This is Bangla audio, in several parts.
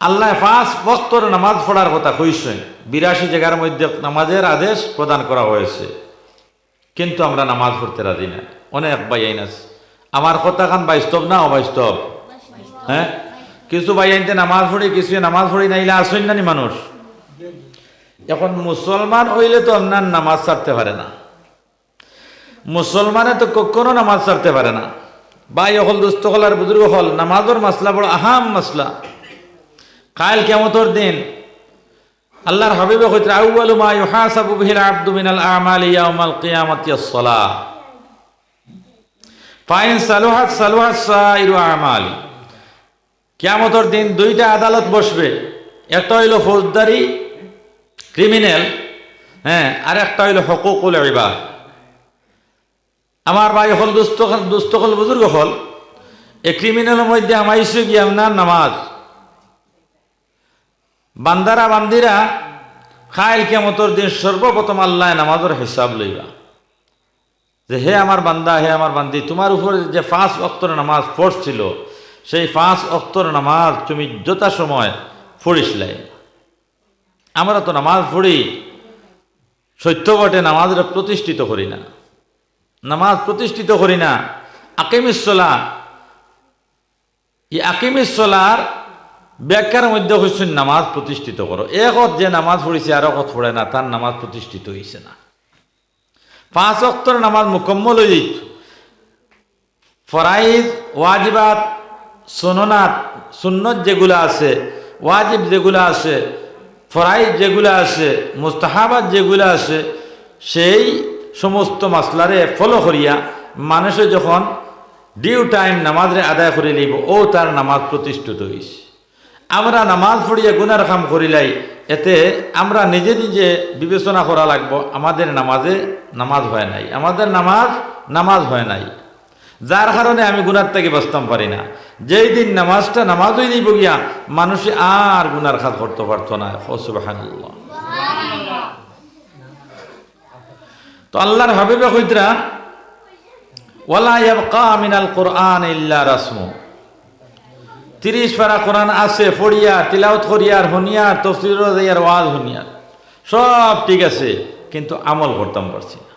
আল্লাহ পাঁচ বক্তর নামাজ পড়ার কথা কইছেন বিরাশি জায়গার মধ্যে নামাজের আদেশ প্রদান করা হয়েছে। কিন্তু আমরা নামাজ পড়তে রাজি না। অনেক বাইন আছে। আমার কথা খান বাস্তব না অবাস্তব হ্যাঁ? কিছু বাইনতে নামাজ পড়ি, কিছু নামাজ পড়ি নাইলে আসেন না নি মানুষ? এখন মুসলমান হইলে তো আপনার নামাজ ছাড়তে পারে না। মুসলমানে তো কখনো নামাজ ছাড়তে পারে না। ভাই হল দুস্থ হল আর বুজুর্গ হল, নামাজের মাসলা বড় আহাম মাসলা। কাল কেমতর দিন আল্লাহর হাবিবে কইতে আউয়ালু মা ইউহাসাবু বিহিল আবদু মিনাল আমালি ইয়াউমাল কিয়ামাতি আস-সালাহ ফাইন সালুহাত সালুহাত সাইরু আমালি। কিয়ামতর দিন দুইটা আদালত বসবে। একটা হইল ফৌজদারি ক্রিমিনাল হ্যাঁ আর একটা হইল হকুকুল ইবাদ। আমার ভাই হল দুস্থ দুস্থ হল বুজুর্গ হল এ ক্রিমিনালের মধ্যে আমাইছে গিয়ে আপনার নামাজ। বান্দারা, বান্দিরা, খাইল কেমতর দিন সর্বপ্রথম আল্লাহ নামাজের হিসাব লইবা। যে হে আমার বান্দা, হে আমার বান্দি, তোমার উপরে যে পাঁচ অক্তর নামাজ পড়ছিল, সেই পাঁচ অক্তর নামাজ তুমি যথা সময় পড়িসলাই আমরা তো নামাজ পড়ি, সত্য বটে, নামাজের প্রতিষ্ঠিত করি না। নামাজ প্রতিষ্ঠিত করি না। আকিমিসলা এই আকিমিসলার ব্যাখ্যার মধ্যে হয়েছেন নামাজ প্রতিষ্ঠিত করো। একত যে নামাজ পড়েছে আর একত পড়ে না, তার নামাজ প্রতিষ্ঠিত হয়েছে না। পাঁচ অক্তর নামাজ মুকম্মল হয়ে যেত ফরাইজ, ওয়াজিবাত, সুননাত, সুন্নত যেগুলো আছে, ওয়াজিব যেগুলো আছে, ফরাইজ যেগুলো আছে মুস্তাহাবাদ যেগুলো আছে, সেই সমস্ত মাসলারে ফলো করিয়া মানুষে যখন ডিউ টাইম নামাজরে আদায় করে লইব, ও তার নামাজ প্রতিষ্ঠিত হয়েছে আমরা নামাজ পড়িয়া গুনার কাম করিলাই এতে আমরা নিজে নিজে বিবেচনা করা লাগবো, আমাদের নামাজে নামাজ হয় নাই। আমাদের নামাজ নামাজ হয় নাই। যার কারণে আমি গুনার থেকে বাঁচতাম পারি না। যেই দিন নামাজটা নামাজ হয়ে দিব গিয়া, মানুষে আর গুনার খাত করতে পারতো না। সুবহানাল্লাহ। তো আল্লাহর হাবিবে কইতরা, ওয়ালা ইয়াবকা মিনাল কোরআন ইল্লা রাসমু। তিরিশ পারা কোরআন আছে ফড়িয়া তিলাওত করিয়ার হনিয়ার তফসির যাইয়ার ওয়াজ হনিয়ার সব ঠিক আছে, কিন্তু আমল করতাম পারছি না।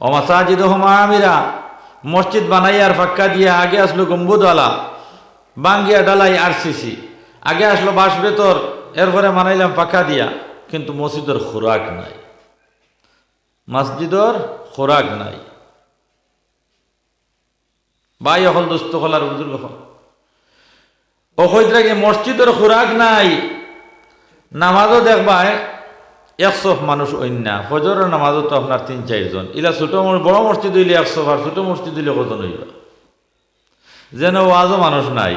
অমাসাজিদ আমিরা, মসজিদ বানাইয়ার ফাক্কা দিয়ে আগে আসলো গম্বুদওয়ালা বাঙ্গিয়া ডালাই আরসিসি। আগে আসলো বাস বেতর এরপরে বানাইলাম ফাঁকা দিয়া, কিন্তু মসজিদের খোরাক নাই। মসজিদর খোরাক নাই। বাই হল দুস্থ হল আর হল অকৈত্রাকে মসজিদের খোরাক নাই। নামাজও দেখবায় একশো মানুষ অন্য ফজরের নামাজও তো আপনার তিন চারজন ইলা ছোট বড় মসজিদ হইলে একশো আর ছোট মসজিদ হইলে কজন হইল যেন ওয়াজও মানুষ নাই।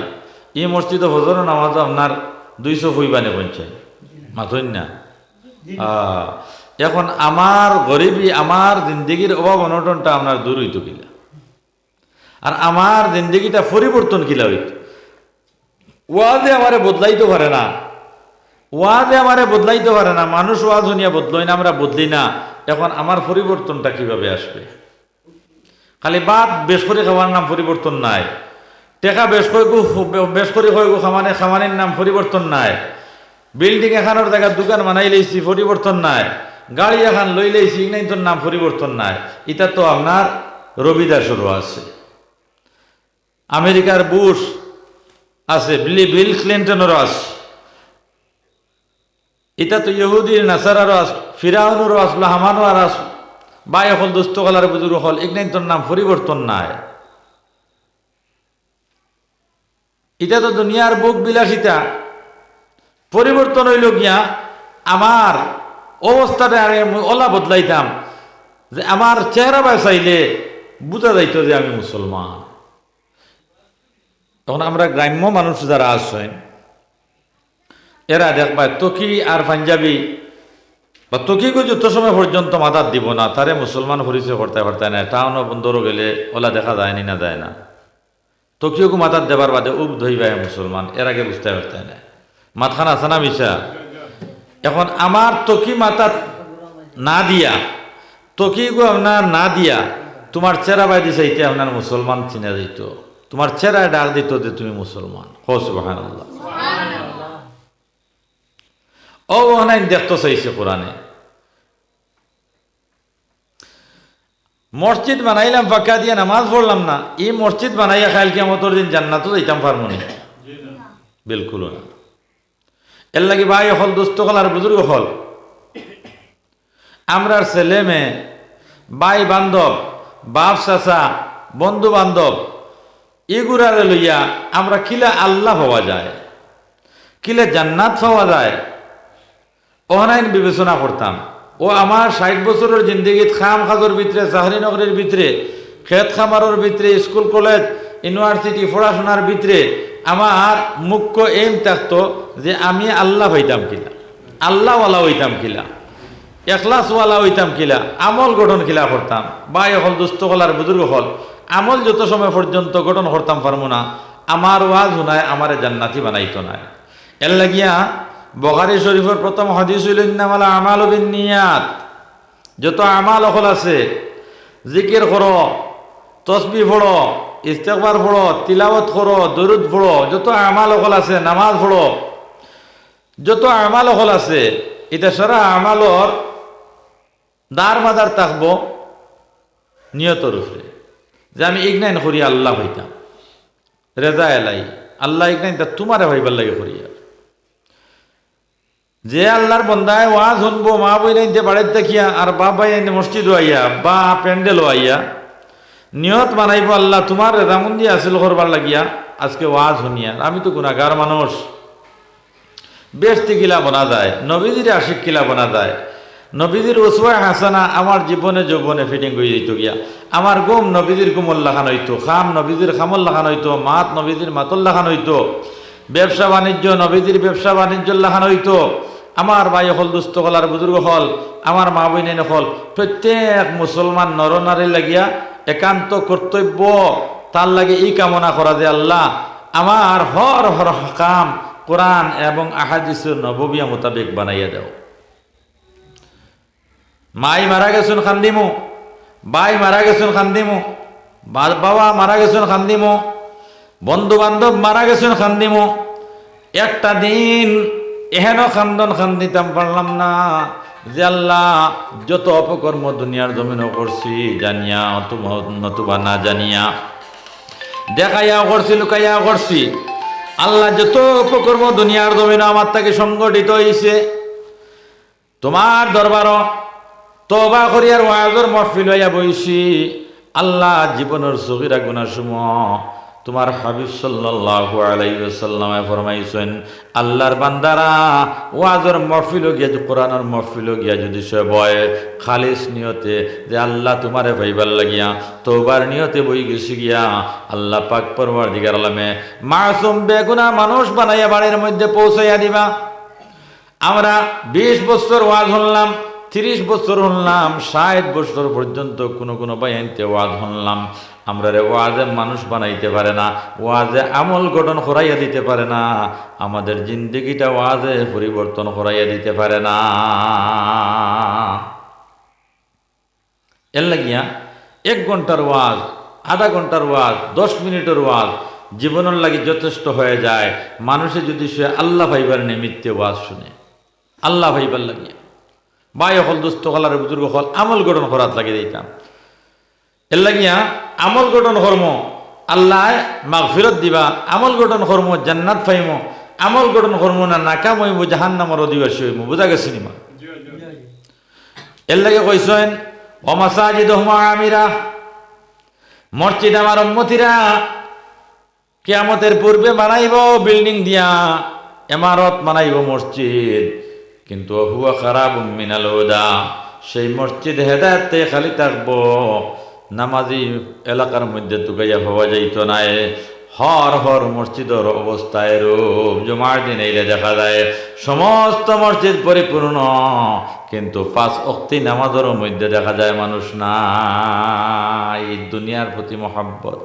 এই মসজিদে ফজরের নামাজও আপনার দুইশো হইবানে পঞ্চায় মাথইন না এখন আমার গরিবী, আমার জিন্দগির অভাব অনটনটা আপনার দূর হইতো কিলা। আর আমার জিন্দগিটা পরিবর্তন কিলা হইতো। ওয়াজে আমারে বদলাইতে পারে না। ওয়াজে আমারে বদলাইতে পারে না। মানুষ ওয়াজ শুনিয়া বদলই না, আমরা বদলি না। এখন আমার পরিবর্তনটা কীভাবে আসবে? খালি বাদ বেশ করে খাওয়ার নাম পরিবর্তন নাই। টেকা বেশ করে বেশ করে হয়ে গো খামানে খামানের নাম পরিবর্তন নাই। বিল্ডিং এখানোর জায়গায় দোকান বানাই লইছি, পরিবর্তন নাই। গাড়ি এখন লই লইছি নাই তোর নাম পরিবর্তন নাই। এটা তো আপনার রবিদাসেরও আছে। আমেরিকার বুশ আছে, বিলি ক্লিন্টনেরও আছে। এটা তো ইহুদির নাসারারও আস ফিরাউনেরও আসলো হামানো আর আস বা এখন দুস্থ বুজুর্গ হল এগুলাই তোর নাম পরিবর্তন নাই। এটা তো দুনিয়ার বুক বিলাসিতা। পরিবর্তন হইল গিয়া, আমার অবস্থাটা ওলা বদলাইতাম, যে আমার চেহারা বাসাইলে বুঝা যাইত যে আমি মুসলমান। তখন আমরা গ্রাম্য মানুষ যারা আছেন এরা দেখবা তকি আর পাঞ্জাবি বা তকিকে যত সময় পর্যন্ত মাথার দিব না, তারে মুসলমান পরিচয় করতে পারতে না টাউনও বন্দরও গেলে ওলা দেখা যায়নি না যায় না। তকিওকে মাথার দেবার বাদে উপ ধইবাই মুসলমান, এর আগে বুঝতে পারতে না মাথাখান আছে না মিশা এখন আমার তকি মাথার না দিয়া তকিগো আপনার না দিয়া, তোমার চেরা বাই দিছে এটা আপনার মুসলমান চিনা দিত তোমার চেরায় ডাক দিত যে তুমি মুসলমান। হো সুবাহ ও ওখানে দেখতে চাইছে কোরআনে। মসজিদ বানাইলাম, ফাঁকা দিয়ে নামাজ পড়লাম না। এই মসজিদ বানাইয়া খাইল কি আমার দিন জান্নাতও যাইতাম, পারব না। বিলকুল না। এর লাগি ভাই হল দুস্থ হল আর বুজুর্গ হল আমরার ছেলে মেয়ে, ভাই বান্ধব, বাপ চাচা, বন্ধু বান্ধব এগুলারে লইয়া আমরা কিলা আল্লাহ পাওয়া যায়, কিলে জান্নাত পাওয়া যায় অনাইন বিবেচনা করতাম। ও আমার ষাট বছরের জিন্দগিত খাম খাজর ভিতরে চাহরি নগরের ভিতরে, খেত খামারের ভিতরে, স্কুল, কলেজ, ইউনিভার্সিটি, পড়াশোনার ভিতরে আমার মুখ্য এম থাকতো যে আমি আল্লাহ হইতাম কিলা, আল্লাহওয়ালা হইতাম কিলা, এখলাসওয়ালা হইতাম কিলা, আমল গঠন কিলা করতাম। বা হল দুস্থ হল আর বুজুর্গ হল আমল যত সময় পর্যন্ত গঠন করতাম পারব না, আমার ওয়াজ হুনায় আমার জান্নাতি বানাইতো নাই এর লাগিয়া বখারি শরীফের প্রথম হদিস হইল, ইন্নামালা আমাল নিয়াত যত আমাল অকল আছে, জিকির করো, তসবি পড়ো ইস্তেকবার পড়ো, তিলাওয়াত করো, দরুদ পড়ো, যত আমাল অকল আছে, নামাজ পড়ো, যত আমাল অকল আছে, এটা সারা আমালর দার মাদার থাকব নিয়তর উপরে যে আমি ইগনাইন করি আল্লাহ হইতাম রেজা এলাই। আল্লাহ ইগনাইন, তা তোমারে ভাইবার লাগে করিয়া যে আল্লাহর বন্দায় ওয়াজ শুনব, মা বই নাইতে বাড়ির দেখিয়া, আর বাবা এনে মসজিদ আইয়া, বা প্যান্ডেল আইয়া, নিয়ত বানাইব আল্লাহ, তোমার রেজামন্দি আসিল করবার লাগিয়া, আজকে ওয়াজ শুনিয়া। আমি তো গুণাগার মানুষ। বেশতি কিলা বনা যায়, নবীজির আশিক কিলা বনা যায়। নবীজির ওসওয়ায় হাসানা আমার জীবনে যৌবনে ফিটিং করে দিত গিয়া। আমার গুম নবীজির গুমল লাখান হইতো, খাম নবীজির খামল লাখান হইতো, মাত নবীজির মাতল লাখান হইতো, ব্যবসা বাণিজ্য নবীজির ব্যবসা বাণিজ্য লাখান হইতো। আমার ভাই হল দুস্থ হল আর বুজুর্গ হল, আমার মা বইনেন হল। প্রত্যেক মুসলমান নরনারী লাগিয়া একান্ত কর্তব্য, তার লাগে এই কামনা করা যে আল্লাহ, আমার হর হর কাম কোরআন এবং আহাদিসের নববিয়া মোতাবেক বানাইয়া দাও। মাই মারা গেছেন খান্দিমু, বাই মারা গেছেন খান্দিমু বাবা মারা গেছেন খান্দিমু বন্ধু বান্ধব মারা গেছেন খান্দিমু, একটা দিন এহেন খান্দন খান্দিতাম পারলাম না যে আল্লাহ যত অপকর্ম দুনিয়ার জমিনও করছি জানিয়া নতুবা না জানিয়া, দেখাইয়া করছি, লুকাইয়া করছি, আল্লাহ যত উপকর্ম দুনিয়ার জমিন আমার তাকে সংগঠিত হয়েছে তোমার দরবার তবা করিয়ার ওয়াজর মহফিল হইয়া বইছি। আল্লাহ জীবনের গুণার সময় তোমার হাবিব সাল্লাল্লাহু আলাইহি ফরমাইছেন, আল্লাহর বান্দারা, ওয়াজর মহফিল গিয়া যে কোরআনের মহফিল গিয়া যদি সে বয়, খালিস নিয়তে যে আল্লাহ তোমারে ভাইবার লাগিয়া তোবার নিয়তে বই গেছি গিয়া, আল্লাহ পাক পরবার দিগার আলমে মাসুম বেগুনা মানুষ বানাইয়া বাড়ির মধ্যে পৌঁছাইয়া দিবা। আমরা বিশ বছর ওয়াজ শুনলাম তিরিশ বছর শুনলাম ষাট বছর পর্যন্ত কোনো কোনো বাইনতে ওয়াজ শুনলাম আমরা রে ওয়াজে মানুষ বানাইতে পারে না, ওয়াজে আমল গঠন করাইয়া দিতে পারে না, আমাদের জিন্দগিটা ওয়াজে পরিবর্তন করাইয়া দিতে পারে না। এর লাগিয়া এক ঘণ্টার ওয়াজ, আধা ঘণ্টার ওয়াজ, দশ মিনিটের ওয়াজ জীবনের লাগি যথেষ্ট হয়ে যায়। মানুষে যদি সে আল্লাহ ভাইবার নিমিত্তে ওয়াজ শুনে, আল্লাহ ভাইবার লাগিয়া। বাই হল দুস্থ হলার বুজুর্গ হল আমল গঠন করাত লাগে দিতাম। এর লাগিয়া আমল গঠন কর্ম আল্লাহ মাগ ফিরত দিবা, আমল গঠন কর্ম জান্নাত ফাইম আমল গঠন কর্ম না নাকাম হইব জাহান নামর অধিবাসী হইব বুঝা গেছে নিমা এর লাগে কইসেন অমাসাজিদ আমিরা, মসজিদ আমার উম্মতিরা, কেয়ামতের পূর্বে বানাইব বিল্ডিং দিয়া এমারত বানাইব মসজিদ। কিন্তু হুয়া খারাপ মিনাল হুদা সেই মসজিদ হেদায়তে খালি থাকব। নামাজি এলাকার মধ্যে তুকাইয়া হওয়া যাইত নাই হর হর মসজিদের অবস্থায় রূপ জুমার দিন এইলে দেখা যায়, সমস্ত মসজিদ পরিপূর্ণ। কিন্তু পাঁচ অক্তি নামাজের মধ্যে দেখা যায় মানুষ নাই, দুনিয়ার প্রতি মহাব্বত।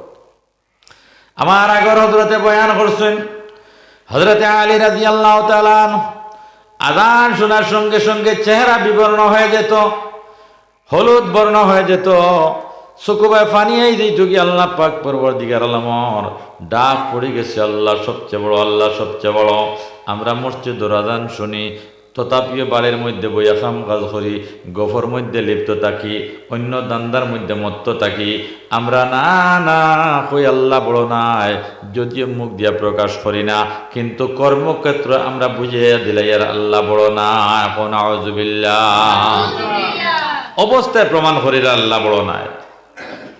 আমার আগর হজরতে বয়ান করছেন হজরতে আলী রাজি তালান আদান শোনার সঙ্গে সঙ্গে চেহারা বিবর্ণ হয়ে যেত, হলুদ বর্ণ হয়ে যেত। সুকুবায় ফানিয়াই দিই ঢুকি আল্লাহ পাক পরবর দিগার আলমর ডাক পড়ে গেছে আল্লাহ সবচেয়ে বড়, আল্লাহ সবচেয়ে বড়। আমরা মসজিদ রাজান শুনি তথাপিও বাড়ির মধ্যে বইয়া কাম কাজ করি, গফর মধ্যে লিপ্ত থাকি, অন্য দান্দার মধ্যে মত্ত থাকি। আমরা না না, কই আল্লাহ বড় নাই, যদিও মুখ দিয়া প্রকাশ করি না, কিন্তু কর্মক্ষেত্র আমরা বুঝিয়ে দিলে আর আল্লাহ বড় না এখন আউজুবিল্লাহ অবস্থায় প্রমাণ করিলে আল্লাহ বড় নাই।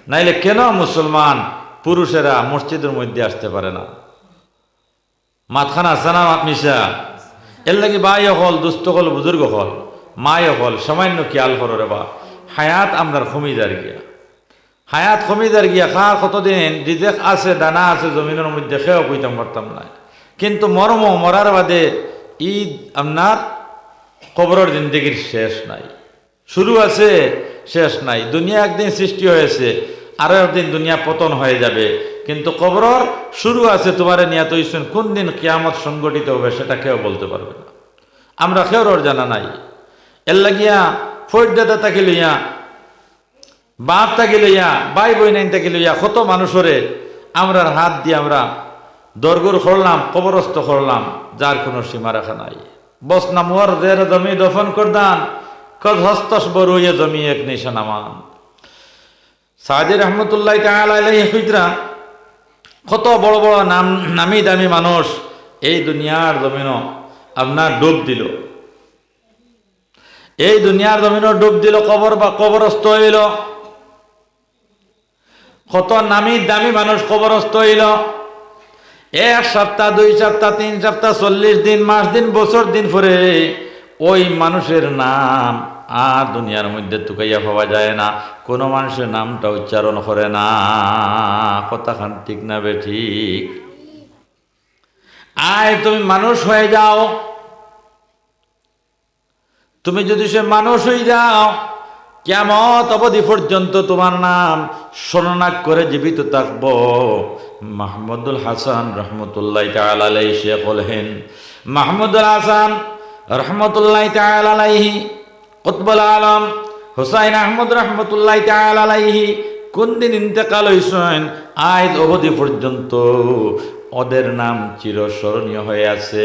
নাইলে কেন মুসলমান পুরুষেরা মসজিদের মধ্যে আসতে পারে না? মাতখানা আছে না মিশা? এর লাগি বাই হল, দুস্থ হল, বুজুর্গ হল, মায় হল, সামান্য খেয়াল করো রে বা। হায়াত আমরার কমিদার গিয়া। হায়াত কমিদার গিয়া খা কতদিন রিজেক আছে, দানা আছে, জমিনের মধ্যে খেয়েও কইতাম পারতাম না কিন্তু মর্ম মরার বাদে ঈদ আপনার কবরের জিন্দগির শেষ নাই। শুরু আছে, শেষ নাই। দুনিয়া একদিন সৃষ্টি হয়েছে, আরও একদিন দুনিয়া পতন হয়ে যাবে। কিন্তু কবরর শুরু আছে তোমার নিয়ে তো কোন দিন কিয়ামত সংগঠিত হবে সেটা কেউ বলতে পারবে না। আমরা কেউ ওর জানা নাই। এর লাগিয়া ফৈর দাদা তাকে লইয়া, বাপ তাকে লইয়া বাই বই নাইন তাকে লইয়া কত মানুষরে আমরার হাত দিয়ে আমরা দরগুর করলাম, কবরস্থ করলাম, যার কোনো সীমা রাখা নাই। বস না মোর জের জমি দফন করদান, কদ হস্তস বরুয়ে জমি এক নিশানামান। সাদি রহমতুল্লাহ তালা কত বড় বড় নাম, নামি দামি মানুষ এই দুনিয়ার জমিন আপনার ডুব দিল। এই দুনিয়ার জমিন ডুব দিল, কবর বা কবরস্থ হইল। কত নামি দামি মানুষ কবরস্থ হইল। এক সপ্তাহ, দুই সপ্তাহ, তিন সপ্তাহ, চল্লিশ দিন, মাস দিন, বছর দিন পরে ওই মানুষের নাম আর দুনিয়ার মধ্যে তুকাইয়া পাওয়া যায় না। কোনো মানুষের নামটা উচ্চারণ করে না। কথাখান ঠিক না বে ঠিক। আয়, তুমি মানুষ হয়ে যাও। তুমি যদি সে মানুষ হয়ে যাও কেমত অবধি পর্যন্ত তোমার নাম স্মরণাক করে জীবিত থাকব। মাহমুদুল হাসান রহমতুল্লাহ তালাই শেখ হলেন মাহমুদুল হাসান রহমতুল্লাহ তালাহি কুতবুল আলম, হুসাইন আহমদ রহমতুল্লাহ তালাহি কোন দিন ইন্তেকাল হয়েছেন আজ অবধি পর্যন্ত ওদের নাম চিরস্মরণীয় হয়ে আছে।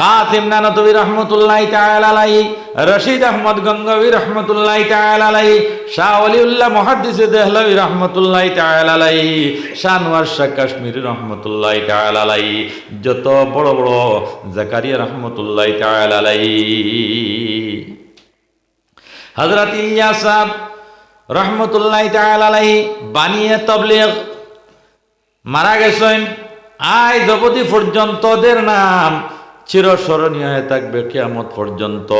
কাসিম নানতবি রহমতুল্লাহ তালাই রশিদ আহমদ গঙ্গবী রহমতুল্লাহ তালাই শাহ অলিউল্লাহ মহাদিস দেহলবি রহমতুল্লাহ তালাই শাহনওয়ার শাহ কাশ্মীর রহমতুল্লাহ তালাই যত বড় বড় জাকারিয়া রহমতুল্লাহ তালাই হজরত ইলিয়াস রহমতুল্লাহ তালাই বানিয়ে তবলিগ মারা গেছেন। আয় দ্রৌপদী পর্যন্ত ওদের নাম চিরস্মরণীয় হয়ে থাকবে, কেয়ামত পর্যন্ত।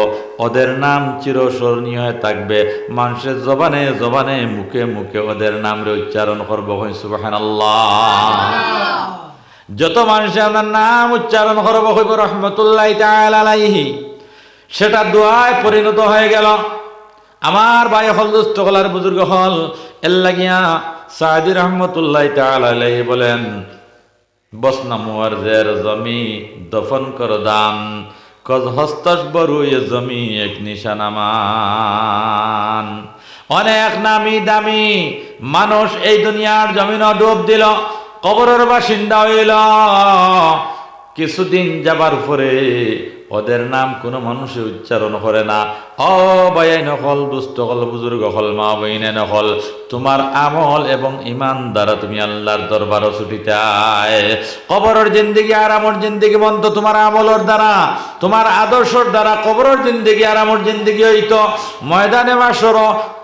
ওদের নাম চিরস্মরণীয় হয়ে থাকবে। মানুষের জবানে জবানে, মুখে মুখে ওদের নাম রে উচ্চারণ করব সুবাহান যত মানুষে আপনার নাম উচ্চারণ করব হইব, রহমতুল্লাহ সেটা দোয়ায় পরিণত হয়ে গেল। আমার ভাই হল, দুষ্ট হলার বুজুর্গ হল, এর সাদি রহমতুল্লাহ তালাই বলেন, বসনা মুয়ারজের জমি দফন কর দান, কজ হস্তস এ জমি এক নিশানামান। অনেক নামি দামি মানুষ এই দুনিয়ার জমিন ডুব দিল, কবরের বাসিন্দা হইল। কিছুদিন যাবার পরে ওদের নাম কোনো মানুষে উচ্চারণ করে না। অ বাই নকল, দুষ্ট হল বুজুর্গ হল মা বইনে নকল। তোমার আমল এবং ইমান দ্বারা তুমি আল্লাহর দরবারও ছুটিতে আয়। কবরের জিন্দিগি আর আমর জিন্দিগি বন্ধ তোমার আমলর দ্বারা। তোমার আদর্শর দ্বারা কবরের জিন্দিগি আর আমর জিন্দিগি হইতো। ময়দানে বাসর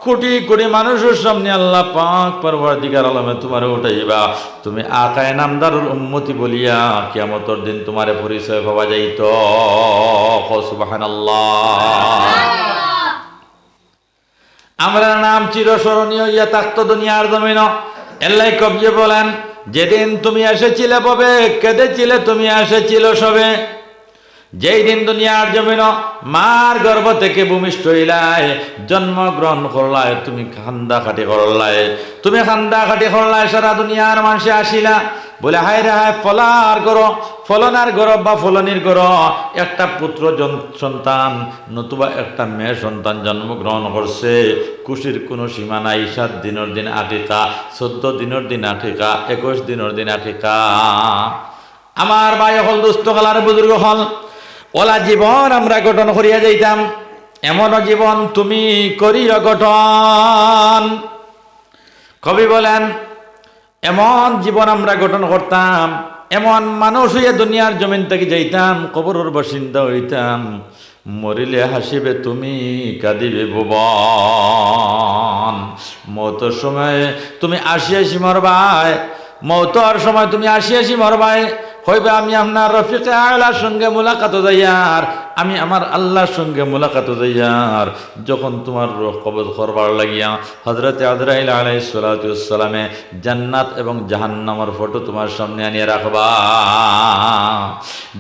কোটি কোটি মানুষের সামনে আল্লাহ পাক পরবার দিগার আলমে তোমার উঠাইবা। তুমি আকায় নামদারুর উন্মতি বলিয়া কিয়ামতর দিন তোমারে পরিচয় পাওয়া যাইত। সুবাহান আমরা নাম চিরস্মরণীয় ইয়া তাক্ত দুনিয়ার জমিন এল্লাই কবজে বলেন, যেদিন তুমি এসেছিলে ববে কেঁদেছিলে তুমি এসেছিল সবে। যেই দিন দুনিয়ার জমিন মার গর্ভ থেকে ভূমিষ্ঠ হইলায় জন্মগ্রহণ করলায় তুমি খান্দা খাটি করলায় তুমি খান্দা খাটি করলায় সারা দুনিয়ার মানুষে আসিলা। বলে, হায় রে হায়, ফলার গর ফলনার গরব বা ফলনির গর একটা পুত্র সন্তান, নতুবা একটা মেয়ে সন্তান জন্মগ্রহণ করছে। খুশির কোনো সীমা নাই, সাত দিনের দিন আটিকা, চোদ্দ দিনের দিন আটিকা, একুশ দিনের দিন আটিকা। আমার ভাই হল দুস্থ কালার বুজুর্গ হল। ওলা জীবন, আমরা গঠন করিয়া যাইতাম। এমন জীবন তুমি করিও গঠন। কবি বলেন, এমন জীবন আমরা গঠন করতাম, এমন মানুষ হইয়া দুনিয়ার জমিন থেকে যাইতাম, কবরের বাসিন্দা হইতাম। মরিলে হাসিবে তুমি, কাঁদিবে ভুবন। মৌতর সময় তুমি আসি আসি মরবাই মৌতর সময় তুমি আসি আসি মরবাই হইবে, আমি আপনার রফিকে আলার সঙ্গে মোলাকাত যাইয়ার আমি আমার আল্লাহর সঙ্গে মোলাকাত যাইয়ার যখন তোমার রোহ কবজ করবার লাগিয়া হজরতে আজরাইল আলাইসালামে জান্নাত এবং জাহান্নামর ফটো তোমার সামনে আনিয়ে রাখবা।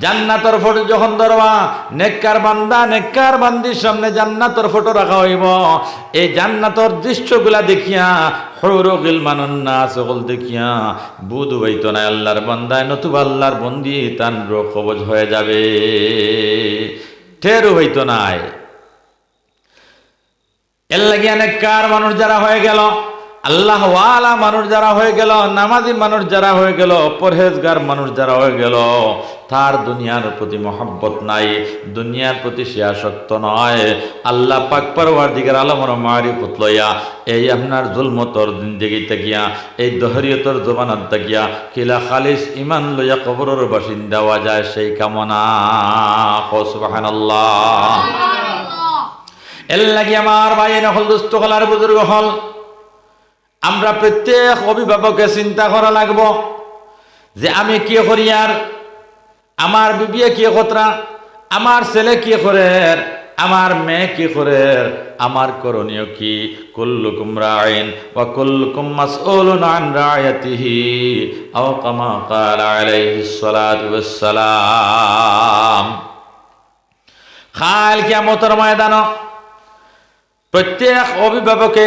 জান্নাতর ফটো যখন ধরবা, নেককার বান্দা নেককার বান্দির সামনে জান্নাতর ফটো রাখা হইব। এই জান্নাতর দৃশ্যগুলা দেখিয়া হৌরগিল না সকল দেখিয়া বুধ হইত না, আল্লাহর বন্দায়, নতুবা আল্লাহর বন্দি তান রোগ হয়ে যাবে। টেরও হইত নাই। এর অনেক কার মানুষ যারা হয়ে গেল আল্লাহ ওয়ালা মানুষ যারা হয়ে গেল নামাজি মানুষ যারা হয়ে গেল পরহেজগার মানুষ যারা হয়ে গেল তার দুনিয়ার প্রতি মহব্বত নাই দুনিয়ার প্রতি সে আসক্ত নয়। আল্লাহ পাক পরবার দিকের আলমর মারি পুতলইয়া এই আপনার জুলমতর জিন্দিগি তাকিয়া এই দহরিয়তর জবানত তাকিয়া কিলা খালিস ইমান লইয়া কবরের বাসিন্দা হওয়া যায় সেই কামনা। সুবাহান আল্লাহ এর লাগি আমার ভাই নকল দুস্থ হলার বুজুর্গ হল আমরা প্রত্যেক অভিভাবকে চিন্তা করা লাগব যে আমি কি করি আর? আমার বিবিয়ে কি কতরা? আমার ছেলে কি করে আমার মেয়ে কি করে আমার করণীয় কি? কুল্লুকুম রাইন ওয়া কুল্লুকুম মাসউলুন আন রায়াতিহি আও কামা ক্বালা আলাইহিস সালাতু ওয়াস সালাম খাল কিয়ামতের ময়দান প্রত্যেক অভিভাবকে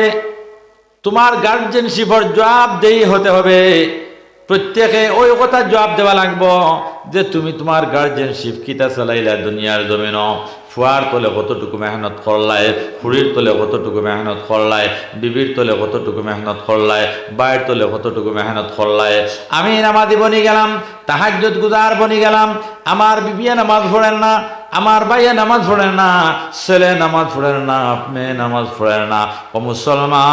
তোমার গার্জেনশিপর জবাবদেহি হতে হবে। প্রত্যেকে ওই কথা জবাব দেওয়া লাগবো যে তুমি তোমার গার্জেনশিপ কিতা চালাইলা দুনিয়ার জমিন? ফুয়ার তলে কতটুকু মেহনত করলাই, খুড়ির তলে কতটুকু মেহনত করলাই, বিবির তলে কতটুকু মেহনত করলাই, বাইর তলে কতটুকু মেহনত করলাই। আমি নামাজি বনি গেলাম, তাহাজ্জুদ গুজার বনি গেলাম। আমার বিবিয়া নামাজ পড়েন না আমার ভাইয়া নামাজ পড়ে না, ছেলে নামাজ পড়ে না, মেয়ে নামাজ পড়ে না। ও মুসলমান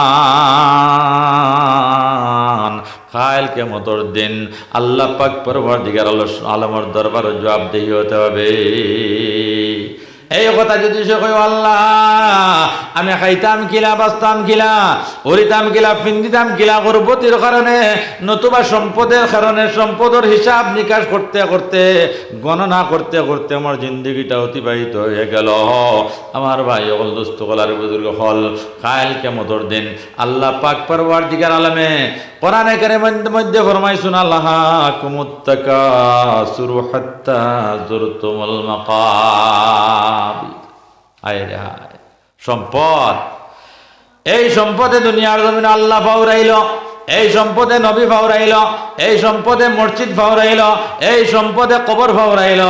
খাইল কেমতর দিন আল্লাহ পাক পরবার দিগার আলমর দরবার জবাবদেহি হতে হবে। এই কথা যদি সে কই আল্লাহ, আমি খাইতাম কিলা, বাঁচতাম কিলা, উড়িতাম কিলা, পিন্দিতাম কিলা গর্ভতির কারণে, নতুবা সম্পদের কারণে, সম্পদের হিসাব নিকাশ করতে করতে, গণনা করতে করতে আমার জিন্দগিটা অতিবাহিত হয়ে গেল। আমার ভাই অকল দুস্থ কলার বুজুর্গ হল কায়ল কেমতর দিন। আল্লাহ পাক পরবার দিগার আলমে কোরআনে করে মধ্যে ফরমাইছুন, আল্লাহ কুমুত্তাকা সুরু হাত্তা জুরতুমুল রে হায়। সম্পদ। এই সম্পদে দুনিয়ার জমিন আল্লাহ ফাউরাইল এই সম্পদে নবী ফাউরাইল এই সম্পদে মসজিদ ফাউরাইল এই সম্পদে কবর ফাউরাইল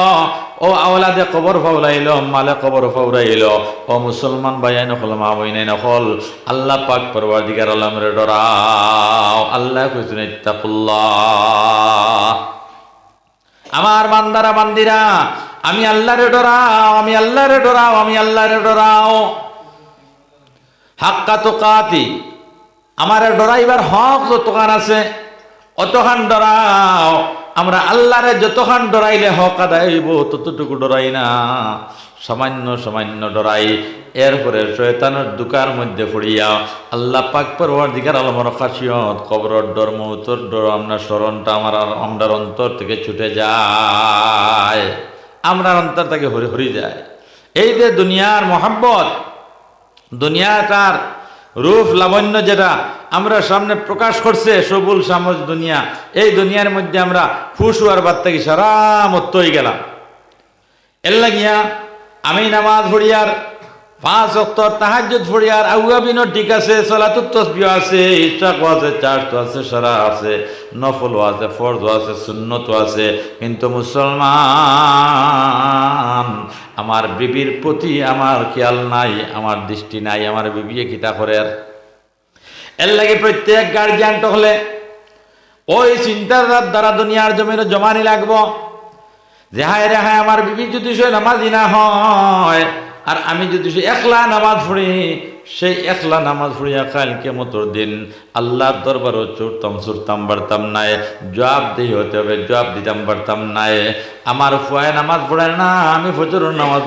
ও আওলাদে কবর ফাউরাইল মালে কবর ফাউরাইল ও মুসলমান ভাইয়াই নকল মা বইনাই নকল আল্লাহ পাক পরবার দিগার আলমরে ডরাও। আল্লাহ কইছেন, ইত্তাকুল্লাহ। আমার বান্দারা, বান্দিরা আমি আল্লাহরে ডরাও, আমি আল্লাহরে ডরাও, আমি আল্লাহরে ডরাও। হাক্কা তো কাতি আমার ডরাইবার হক যতখান আছে, অতখান ডরাও। আমরা আল্লাহরে যতখান ডরাইলে হক আদায় হইব, ততটুকু ডরাই না। সামান্য সামান্য ডরাই। এরপরে শয়তানের দুকার মধ্যে পড়িয়া আল্লাহ পাক পরবার দিকার আলমর খাসিয়ত, কবরর ডর মৌতর ডর, আমরা স্মরণটা আমার আমরার অন্তর থেকে ছুটে যায়। আমরার অন্তর তাকে হরি হরি যায়। এই যে দুনিয়ার মহাব্বত, দুনিয়াটার রূপ লাবণ্য যেটা আমরা সামনে প্রকাশ করছে, সবুল সামজ দুনিয়া, এই দুনিয়ার মধ্যে আমরা ফুস হওয়ার বাদ থেকে সারা মত্তই গেলাম। এর লাগিয়া আমি নামাজ ভরিয়ার পাঁচ অক্তর তাহাজ্জুদ ভরিয়ার আউয়াবিনও ঠিক আছে, সলাতুত তসবিহ আছে ইশাকও আছে চার্চ আছে সারা আছে নফলও আছে ফরজও আছে সুন্নতও আছে কিন্তু মুসলমান, আমার বিবির প্রতি আমার খেয়াল নাই, আমার দৃষ্টি নাই, আমার বিবিয়ে কিতা করে এর লাগে প্রত্যেক গার্জিয়ান হলে, ওই চিন্তার দ্বারা দুনিয়ার জমিনে জমানি লাগবো। যে হায় রে হায় আমার বিবি যদি সে নামাজি না হয়, আর আমি যদি সে একলা নামাজ পড়ি, সেই একলা নামাজ পড়িয়া কালকে মতোর দিন আল্লাহর দরবারও চুরতাম চুরতাম বাড়তাম নাই। জবাব দিয়ে হতে হবে, জবাব দিতাম, বাড়তাম নাই। আমার ফুয়ায় নামাজ পড়ে না, আমি ফজর নামাজ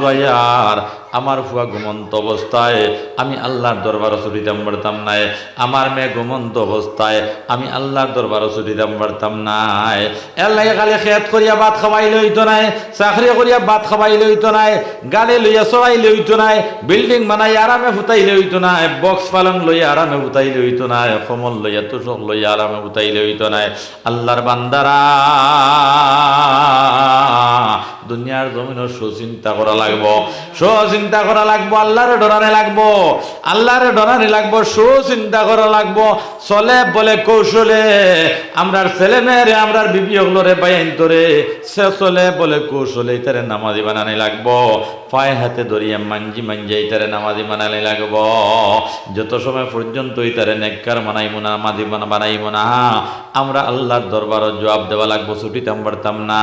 আর আমার ফুয়া ঘুমন্ত অবস্থায়, আমি আল্লাহর দরবারও ছুটিতাম পারতাম নাই, আমার মেয়ে ঘুমন্ত অবস্থায়, আমি আল্লাহর দরবারও ছুটিতাম পারতাম নাই। এর লাগে খালি খেত করিয়া ভাত খাওয়াই লইতো নাই, চাকরি করিয়া ভাত খাওয়াই লইতো নাই গাড়ি লইয়া চড়াই লইতো নাই, বিল্ডিং বানাই আরামে ফুটাই লইতো নাই বক্স পালং লইয়া আরামে ফুটাই লইতো নাই, কমল লইয়া তুষক লইয়া আরামে ফুটাই লইতো নাই। আল্লাহর বান্দারা দুনিয়ার জমিনও সুচিন্তা করা লাগবো। সুচিন্তা করা লাগবো, আল্লাহরে ডরানে লাগবো। আল্লাহরে ডরানে লাগবো, সুচিন্তা করা লাগবো। চলে বলে কৌশলে আমরার ছেলে মেয়েরে আমরার বিবি হগলরে বাইন তোরে। সে চলে বলে কৌশলে তারে নামাজি বানানি লাগবো। পায়ে হাতে ধরিয়া মাঞ্জি মাঞ্জি তারে নামাজি বানানি লাগবো। যত সময় পর্যন্ত তারে নেককার বানাইমো না নামাজি বানা বানাইমো না, আমরা আল্লাহর দরবারও জবাব দেওয়া লাগবো ছুটিতাম পারতাম না।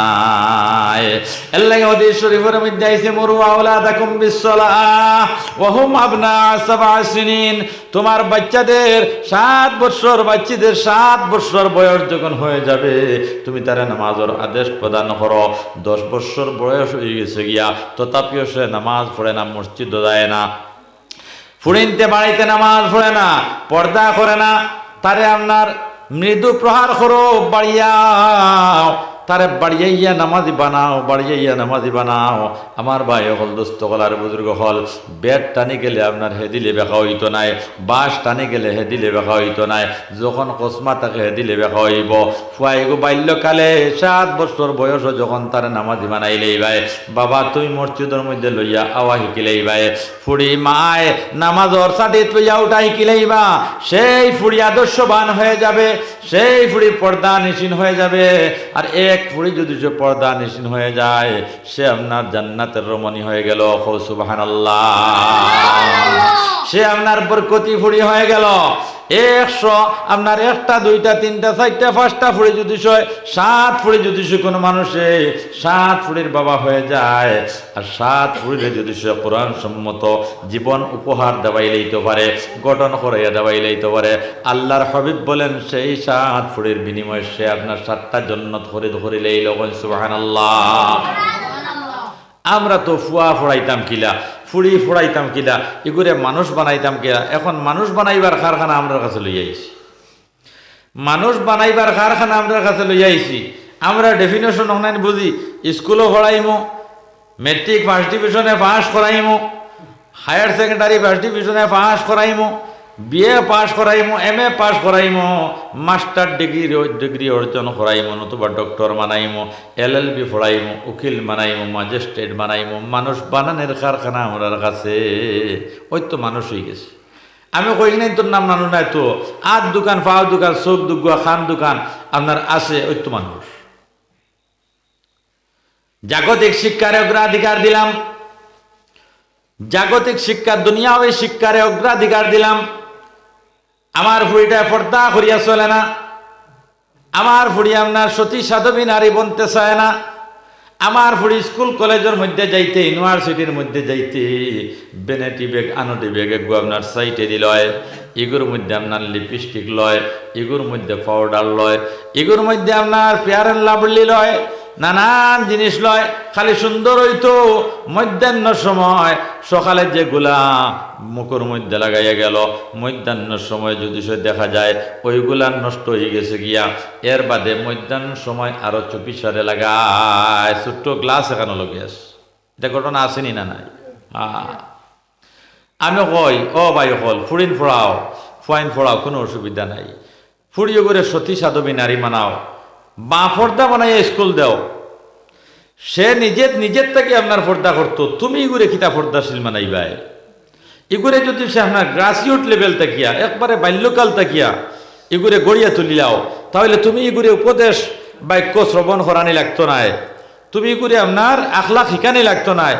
তোমার বাচ্চাদের সাত বছর বাচ্চাদের সাত বছর বয়স যখন হয়ে যাবে, তুমি তারা নামাজের আদেশ প্রদান করো। দশ বছর বয়স হয়ে গেছে গিয়া, তথাপিও সে নামাজ পড়ে না মসজিদ যায় না। ফুড়িনতে বাড়িতে নামাজ পড়ে না, পর্দা করে না, তারে আপনার মৃদু প্রহার করো, বাড়িয়া তারে বাড়িয়াইয়া নামাজি বানাও বাড়িয়াইয়া নামাজি বানাও। আমার ভাই হল দোস্ত হলার বুজুর্গ হল বেড টানি গেলে আপনার হেদিলে বেখা হইতো নাই, বাঁশ টানি গেলে হেদিলে বেখা হইতো নাই, যখন কসমা তাকে হেদিলে বেখা হইব ফুয়াইগো বাল্যকালে সাত বছর বয়স যখন তার নামাজি বানাইলেই ভাই বাবা তুই মসজিদের মধ্যে লইয়া আওয়া শিকিলেই ভাই ফুড়ি মায়, নামাজর সাথে লইয়া উঠা শিকিলেইবা সেই ফুড়ি আদর্শবান হয়ে যাবে, সেই ফুড়ি পর্দা নিশিন হয়ে যাবে। আর এক ফুড়ি যদি সে পর্দা নিশিন হয়ে যায় সে আপনার জান্নাতের রমণী হয়ে গেল। সুবাহান সে আপনার বরকতি ফুড়ি হয়ে গেল। একশো আপনার একটা দুইটা তিনটা চারটা পাঁচটা ফুড়ি যদি সয় সাত ফুড়ি যদি সে কোনো মানুষে সাত ফুড়ির বাবা হয়ে যায়। আর সাত ফুড়িরে যদি সে কোরআন সম্মত জীবন উপহার দেওয়াই লইতে পারে গঠন করাইয়া দেওয়াই লইতে পারে আল্লাহর হবিব বলেন সেই সাত ফুড়ির বিনিময়ে সে আপনার সাতটা জন্নত ধরে লইল সুবাহান আল্লাহ আমরা তো ফুয়া ফোড়াইতাম কিলা। ফুড়ি ফুড়াইতাম কিলা এগুলো মানুষ বানাইতাম কিনা এখন মানুষ বানাইবার কারখানা আমরা কাছে লই আইছি। মানুষ বানাইবার কারখানা আমরা কাছে লই আইছি। আমরা ডেফিনেশন অনলাইন বুঝি, স্কুলও পড়াইমো মেট্রিক ফার্স্ট ডিভিশনে পাস করাইমো হায়ার সেকেন্ডারি ফার্স্ট ডিভিশনে পাস করাইমো বিএ পাস করাইমো এম এ পাস করাইমো মাস্টার ডিগ্রি ডিগ্রি অর্জন করাইমো, নতুবা ডক্টর বানাইমো এল এল বি পড়াইমো, উকিল বানাইমো ম্যাজিস্ট্রেট বানাইমো, মানুষ বানানের কারখানা আমার কাছে। ওই তো মানুষ হয়ে গেছে। আমি কই নাই, তোর নাম মানুষ নাই তো? আট দোকান ফাও দোকান, চোখ দুগুয়া খান দোকান, আপনার আছে, ওই তো মানুষ। জাগতিক শিক্ষার অগ্রাধিকার দিলাম। জাগতিক শিক্ষা দুনিয়াবী শিক্ষারে অগ্রাধিকার দিলাম। আমার ফুড়িটা পর্দা করিয়া চলে না। আমার ফুড়ি আপনার সতী সাধবী নারী বনতে চায় না। আমার ফুড়ি স্কুল কলেজের মধ্যে যাইতে, ইউনিভার্সিটির মধ্যে যাইতে, বেনেটি বেগ আনটি বেগ এগু আপনার সাইটে দিলয় এগুর মধ্যে আপনার লিপস্টিক লয় এগুর মধ্যে পাউডার লয় এগুর মধ্যে আপনার পেয়ার অ্যান্ড লাভলি লয়। নানান জিনিস লয়, খালি সুন্দর হইতো মধ্যাহ্ন সময়, সকালে যে যেগুলা মুখর মধ্যে লাগাইয়া গেল, মধ্যাহ্ন সময় যদি সে দেখা যায়, ওইগুলা নষ্ট হয়ে গেছে গিয়া, এর বাদে মধ্যাহ্ন সময় আরও চুপি সারে লাগায়। ছোট্ট গ্লাস এখানে লগে আস এটা ঘটনা আসেনি না নাই। আমি কই, ও ভাই হল, ফুরিন ফোড়াও, ফুয়াইন ফোড়াও, কোনো অসুবিধা নাই। ফুড়িও করে সতী সাধবী নারী মানাও। বা পর্দা বানাইয়া স্কুল দেও। সে নিজের নিজের থেকে আপনার পর্দা করতো। তুমি ইগুরে কিতা পর্দাশীল মানাইবাই? ইগুরে যদি সে আপনার গ্রাসিউট লেভেল তাকিয়া, একবারে বাল্যকাল তাকিয়া ইগুরে গড়িয়া তুলিলাও, তাহলে তুমি ইগুরে উপদেশ, বাক্য শ্রবণ করানি লাগতো নাই। তুমি ইগুরে আপনার আখলা শিকানি লাগতো নাই।